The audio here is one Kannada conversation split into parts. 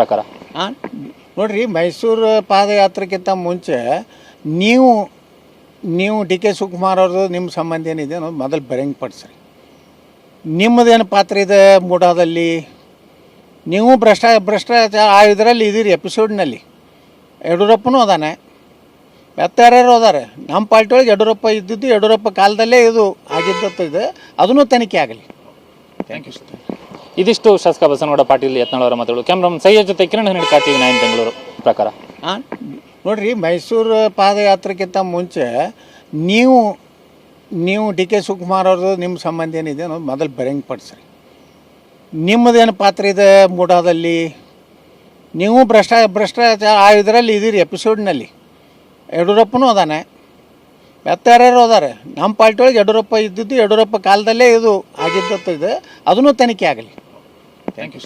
ಪ್ರಕಾರ? ನೋಡ್ರಿ ಮೈಸೂರು ಪಾದಯಾತ್ರೆಗಿಂತ ಮುಂಚೆ ನೀವು ನೀವು ಡಿ ಕೆ ಶಿವಕುಮಾರ್ ಅವ್ರದ್ದು ನಿಮ್ಮ ಸಂಬಂಧ ಏನಿದೆ ಅನ್ನೋದು ಮೊದಲು ಬರೆಂಗ್ ಪಡಿಸ್ರಿ. ನಿಮ್ಮದೇನು ಪಾತ್ರ ಇದೆ ಮೂಡಾದಲ್ಲಿ? ನೀವು ಭ್ರಷ್ಟ ಭ್ರಷ್ಟಾಚಾರ ಆ ಇದರಲ್ಲಿ ಇದ್ದೀರಿ ಎಪಿಸೋಡ್ನಲ್ಲಿ. ಯಡಿಯೂರಪ್ಪನೂ ಅದಾನೆ. ಯಾರ್ಯಾರು ಅದಾರೆ. ನಮ್ಮ ಪಾರ್ಟಿ ಒಳಗೆ ಯಡಿಯೂರಪ್ಪ ಇದ್ದಿದ್ದು ಯಡಿಯೂರಪ್ಪ ಕಾಲದಲ್ಲೇ ಇದು ಆಗಿದ್ದದ್ದು ಇದೆ. ಅದನ್ನು ತನಿಖೆ ಆಗಲಿ. ಥ್ಯಾಂಕ್ ಯು ಸರ್ ಇದಿಷ್ಟು ಶಾಸಕ ಬಸನಗೌಡ ಪಾಟೀಲ್ ಯತ್ನಾಳವರ ಮಾತುಗಳು. ಕ್ಯಾಮ್ರಾಮ್ ಸೈಯ ಜೊತೆ ಕಿರಣ್ ಹನ್ನೆರಡು ಕಾಟಿ ನಾಯನ್ ಬೆಂಗಳೂರು. ಪ್ರಕಾರ. ನೋಡ್ರಿ, ಮೈಸೂರು ಪಾದಯಾತ್ರೆಗಿಂತ ಮುಂಚೆ ನೀವು ನೀವು ಡಿ ಕೆ ಶಿವಕುಮಾರ್ ಅವ್ರದ್ದು ನಿಮ್ಮ ಸಂಬಂಧ ಏನಿದೆ ಅನ್ನೋದು ಮೊದಲು ಬರೆಂಗ್ ಪಡಿಸ್ರಿ. ನಿಮ್ಮದೇನು ಪಾತ್ರ ಇದೆ ಮೂಡಾದಲ್ಲಿ? ನೀವು ಭ್ರಷ್ಟ, ಭ್ರಷ್ಟಾಚಾರ, ಆ ಇದರಲ್ಲಿ ಇದೀರಿ ಎಪಿಸೋಡ್ನಲ್ಲಿ. ಯಡಿಯೂರಪ್ಪನೂ ಅದಾನೆ. ಯಾರ್ಯಾರು ಅದಾರೆ. ನಮ್ಮ ಪಾರ್ಟಿ ಒಳಗೆ ಯಡಿಯೂರಪ್ಪ ಇದ್ದಿದ್ದು ಯಡಿಯೂರಪ್ಪ ಕಾಲದಲ್ಲೇ ಇದು ಆಗಿದ್ದದ್ದು ಇದೆ. ಅದನ್ನು ತನಿಖೆ ಆಗಲಿ. ಥ್ಯಾಂಕ್ ಯು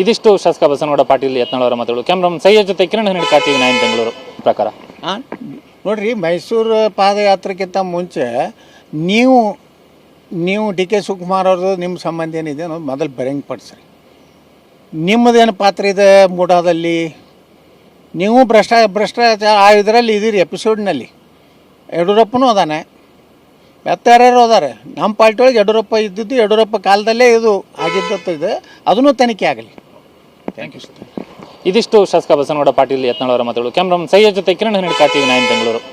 ಇದಿಷ್ಟು ಶಾಸಕ ಬಸನಗೌಡ ಪಾಟೀಲ್ ಯತ್ನಾಳವರ ಮಾತುಗಳು. ಕ್ಯಾಮ್ರಾಮನ್ ಸೈಯ ಜೊತೆ ಕಿರಣ್ ಟಿವಿ ನೈನ್ ಬೆಂಗಳೂರು. ಪ್ರಕಾರ. ನೋಡ್ರಿ, ಮೈಸೂರು ಪಾದಯಾತ್ರೆಗಿಂತ ಮುಂಚೆ ನೀವು ನೀವು ಡಿ ಕೆ ಶಿವಕುಮಾರ್ ಅವ್ರದ್ದು ನಿಮ್ಮ ಸಂಬಂಧ ಏನಿದೆ ಅನ್ನೋದು ಮೊದಲು ಬರೆಂಗ್ ಪಡಿಸ್ರಿ. ನಿಮ್ಮದೇನು ಪಾತ್ರ ಇದೆ ಮೂಡಾದಲ್ಲಿ? ನೀವು ಭ್ರಷ್ಟ ಭ್ರಷ್ಟಾಚಾರ, ಆ ಇದರಲ್ಲಿ ಇದೀರಿ ಎಪಿಸೋಡ್ನಲ್ಲಿ ಯಡಿಯೂರಪ್ಪನೂ ಅದಾನೆ. ಯಾರ್ಯಾರು ಅದಾರೆ. ನಮ್ಮ ಪಾರ್ಟಿ ಒಳಗೆ ಯಡಿಯೂರಪ್ಪ ಇದ್ದಿದ್ದು ಯಡಿಯೂರಪ್ಪ ಕಾಲದಲ್ಲೇ ಇದು ಆಗಿದ್ದದ್ದು ಇದೆ. ಅದನ್ನು ತನಿಖೆ ಆಗಲಿ. ಥ್ಯಾಂಕ್ ಯು ಇದಿಷ್ಟು ಶಾಸಕ ಬಸನಗೌಡ ಪಾಟೀಲ್ ಯತ್ನಾಳವರ ಮಾತುಗಳು. ಕ್ಯಾಮ್ರಾಮ್ ಸೈಯದ್ ಜೊತೆ ಕಿರಣ್ ಹನ್ನೆರಡು ಟಿವಿ ನೈನ್ ಬೆಂಗಳೂರು.